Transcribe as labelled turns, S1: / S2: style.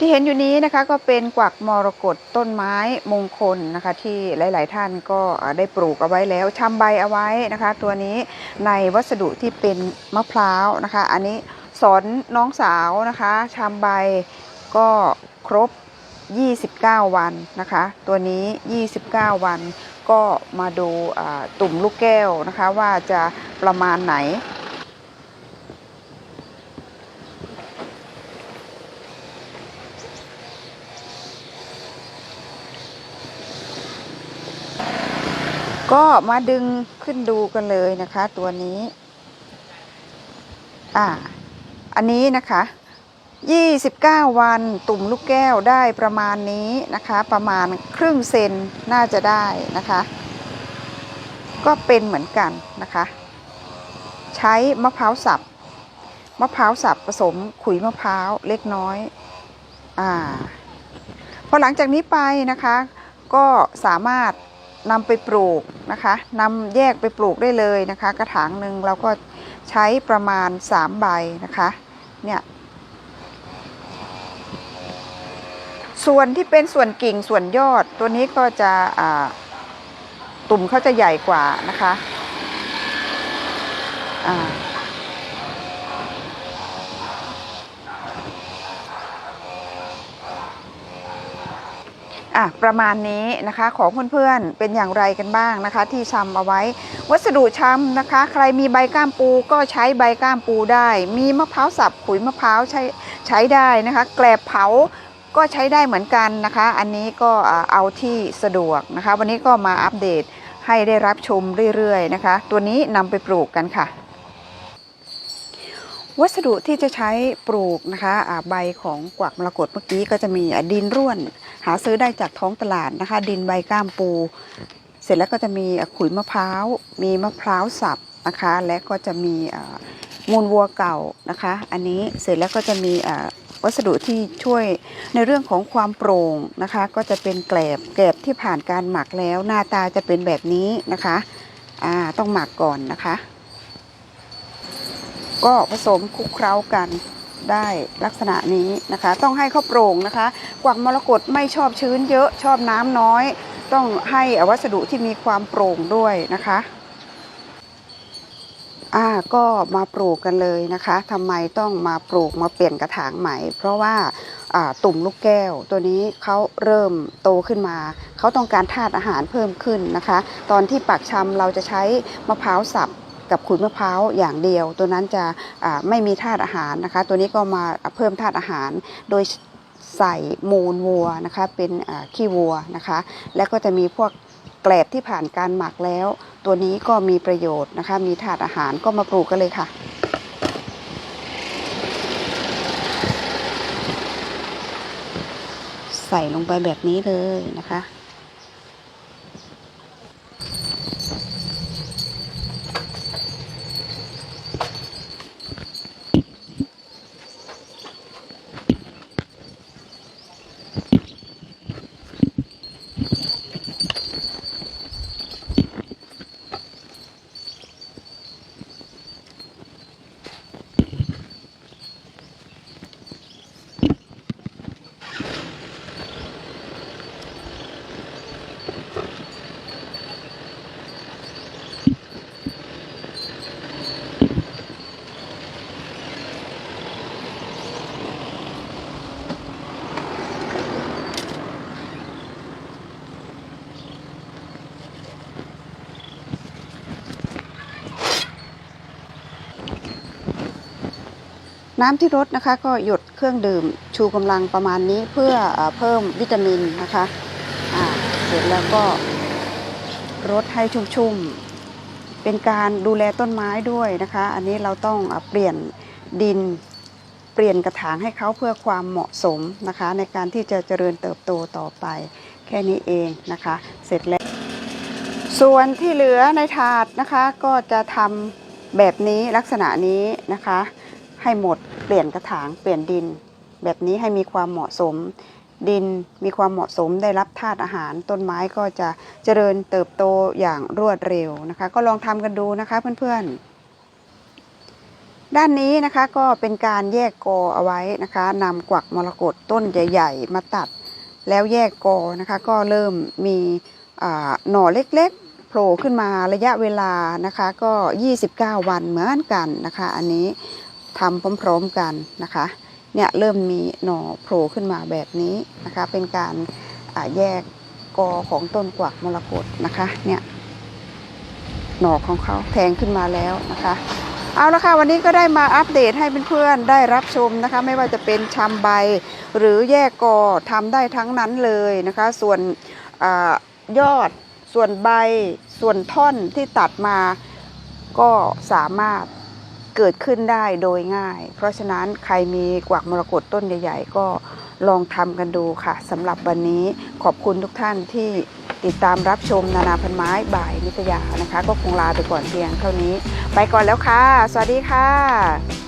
S1: ที่เห็นอยู่นี้นะคะก็เป็นกวักมรกตต้นไม้มงคลนะคะ ที่หลาย ๆ ท่านก็ได้ปลูกเอาไว้แล้วชำใบเอาไว้นะคะ ตัวนี้ในวัสดุที่เป็นมะพร้าวนะคะ อันนี้สอนน้องสาวนะคะชำใบก็ครบ 29 วันนะคะ ตัวนี้ 29 วันก็มาดูตุ่มลูกแก้วนะคะ ว่าจะประมาณไหน ก็มาดึงขึ้นดูกันเลยนะคะ ตัวนี้ อ่า อันนี้นะคะ 29 วันตุ่มลูกแก้วได้ประมาณนี้นะคะ ประมาณครึ่งเซนน่าจะได้นะคะ ก็เป็นเหมือนกันนะคะ ใช้มะพร้าวสับมะพร้าวสับผสมขุยมะพร้าวเล็กน้อย อ่า พอหลังจากนี้ไปนะคะ ก็สามารถ นำไปปลูกนะคะนำแยกไปปลูกได้เลยนะคะ กระถางหนึ่งเราก็ใช้ประมาณ 3 ใบนะคะเนี่ยส่วนที่เป็นส่วนกิ่งส่วนยอดตัวนี้ก็จะตุ่มเขาจะใหญ่กว่านะคะอ่า อะประมาณนี้นะคะของเพื่อนๆเป็นอย่างไรกันบ้างนะคะ ที่ชำเอาไว้ วัสดุชำนะคะ ใครมีใบก้ามปูก็ใช้ใบก้ามปูได้ มีมะพร้าวสับขุยมะพร้าวใช้ใช้ได้นะคะ แกลบเผาก็ใช้ได้เหมือนกันนะคะ อันนี้ก็เอาที่สะดวกนะคะ วันนี้ก็มาอัปเดตให้ได้รับชมเรื่อยๆนะคะ ตัวนี้นำไปปลูกกันค่ะวัสดุที่จะใช้ปลูกนะคะใบของกวักมรกตเมื่อกี้ก็จะมีดินร่วน หาซื้อได้จากท้องตลาดนะคะ ดินใบก้ามปู เสร็จแล้วก็จะมีขุยมะพร้าว มีมะพร้าวสับนะคะ และก็จะมีมูลวัวเก่านะคะ อันนี้เสร็จแล้วก็จะมีวัสดุที่ช่วยในเรื่องของความโปร่งนะคะ ก็จะเป็นแกลบแกลบที่ผ่านการหมักแล้วหน้าตาจะเป็นแบบนี้นะคะต้องหมักก่อนนะคะ ก็ผสมคลุกเคล้ากัน ได้ลักษณะนี้นะคะ ต้องให้เขาโปร่งนะคะ กวักมรกตไม่ชอบชื้นเยอะชอบน้ำน้อย ต้องให้วัสดุที่มีความโปร่งด้วยนะคะอ่าก็มาปลูกกันเลยนะคะทำไมต้องมาปลูกมาเปลี่ยนกระถางใหม่ เพราะว่าอ่าตุ่มลูกแก้ว ตัวนี้เขาเริ่มโตขึ้นมา เขาต้องการธาตุอาหารเพิ่มขึ้นนะคะ ตอนที่ปักชำเราจะใช้มะพร้าวสับ กับขุยมะพร้าวอย่างเดียว ตัวนั้นจะไม่มีธาตุอาหารนะคะ ตัวนี้ก็มาเพิ่มธาตุอาหาร โดยใส่มูลวัวนะคะเป็นขี้วัวนะคะ แล้วก็จะมีพวกแกลบที่ผ่านการหมักแล้ว ตัวนี้ก็มีประโยชน์นะคะ มีถาดอาหารก็มาปลูกกันเลยค่ะใส่ลงไปแบบนี้เลยนะคะ น้ำที่รดนะคะก็หยดเครื่องดื่มชูกำลังประมาณนี้เพื่อเอเพิ่มวิตามินนะคะเสร็จแล้วก็รดให้ชุ่มๆ เป็นการดูแลต้นไม้ด้วยนะคะ อันนี้เราต้องอเปลี่ยนดินเปลี่ยนกระถางให้เขาเพื่อความเหมาะสมนะคะ ในการที่จะเจริญเติบโตต่อไป แค่นี้เองนะคะ เสร็จแล้ว ส่วนที่เหลือในถาดนะคะก็จะทำแบบนี้ลักษณะนี้นะคะ ให้หมด เปลี่ยนกระถาง เปลี่ยนดิน แบบนี้ให้มีความเหมาะสม ดินมีความเหมาะสมได้รับธาตุอาหาร ต้นไม้ก็จะเจริญเติบโตอย่างรวดเร็วนะคะ ก็ลองทำกันดูนะคะเพื่อนๆด้านนี้นะคะก็เป็นการแยกกอเอาไว้นะคะนำกวักมรกตต้นใหญ่ๆมาตัด แล้วแยกกอนะคะ ก็เริ่มมีหน่อเล็กๆโผล่ขึ้นมาระยะเวลานะคะ ก็ 29 วันเหมือนกันนะคะ อันนี้ ทำพร้อมๆกันนะคะเนี่ยเริ่มมีหน่อโผล่ขึ้นมาแบบนี้นะคะ เป็นการแยกกอของต้นกวักมรกตนะคะเนี่ยหน่อของเขาแทงขึ้นมาแล้วนะคะเอาละค่ะวันนี้ก็ได้มาอัปเดตให้เพื่อนๆได้รับชมนะคะ ไม่ว่าจะเป็นชำใบหรือแยกกอทำได้ทั้งนั้นเลยนะคะ ส่วนอยอดส่วนใบส่วนท่อนที่ตัดมาก็สามารถ เกิดขึ้นได้โดยง่าย เพราะฉะนั้นใครมีกวักมรกตต้นใหญ่ๆ ก็ลองทำกันดูค่ะสำหรับวันนี้ขอบคุณทุกท่านที่ติดตามรับชมนานาพันไม้บ่ายนิตยานะคะ ก็คงลาไปก่อนเพียงเท่านี้ ไปก่อนแล้วค่ะ สวัสดีค่ะ